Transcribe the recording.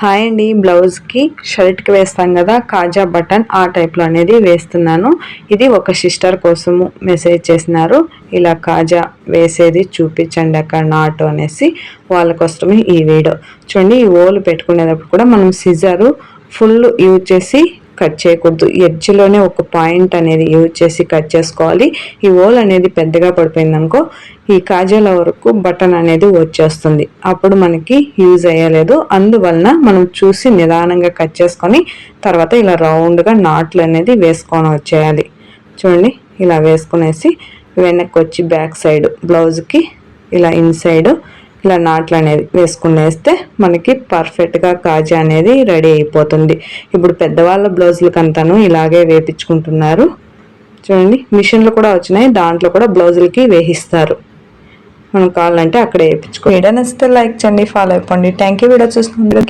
Hi అండి బ్లౌజ్కి షర్ట్కి వేస్తాం కదా కాజా బటన్ ఆ టైప్లో అనేది వేస్తున్నాను. ఇది ఒక సిస్టర్ కోసము మెసేజ్ చేసినారు. ఇలా కాజా వేసేది చూపించండి అక్కడ నాటు అనేసి వాళ్ళ కోసమే ఈ వీడియో. చూడండి ఈ ఓలు పెట్టుకునేటప్పుడు కూడా మనం సిజరు ఫుల్ యూజ్ చేసి కట్ చేయకూడదు. ఎడ్జ్లోనే ఒక పాయింట్ అనేది యూజ్ చేసి కట్ చేసుకోవాలి. ఈ హోల్ అనేది పెద్దగా పడిపోయింది అనుకో ఈ కాజాల వరకు బటన్ అనేది వచ్చేస్తుంది. అప్పుడు మనకి యూజ్ అయ్యలేదు. అందువలన మనం చూసి నిదానంగా కట్ చేసుకొని తర్వాత ఇలా రౌండ్గా నాట్లు అనేది వేసుకొని వచ్చేయాలి. చూడండి ఇలా వేసుకునేసి వెనక్కి వచ్చి బ్యాక్ సైడ్ బ్లౌజ్కి ఇలా ఇన్సైడ్ ఇలా నాట్లు అనేది వేసుకునేస్తే మనకి పర్ఫెక్ట్గా కాజా అనేది రెడీ అయిపోతుంది. ఇప్పుడు పెద్దవాళ్ళ బ్లౌజులకంతాను ఇలాగే వేపించుకుంటున్నారు. చూడండి మిషన్లు కూడా వచ్చినాయి. దాంట్లో కూడా బ్లౌజులకి వేయిస్తారు. మనం కావాలంటే అక్కడ వేయించుకో వీడియో నచ్చితే లైక్ చేయండి ఫాలో అయిపోండి. Thank you video చూస్తున్నందుకు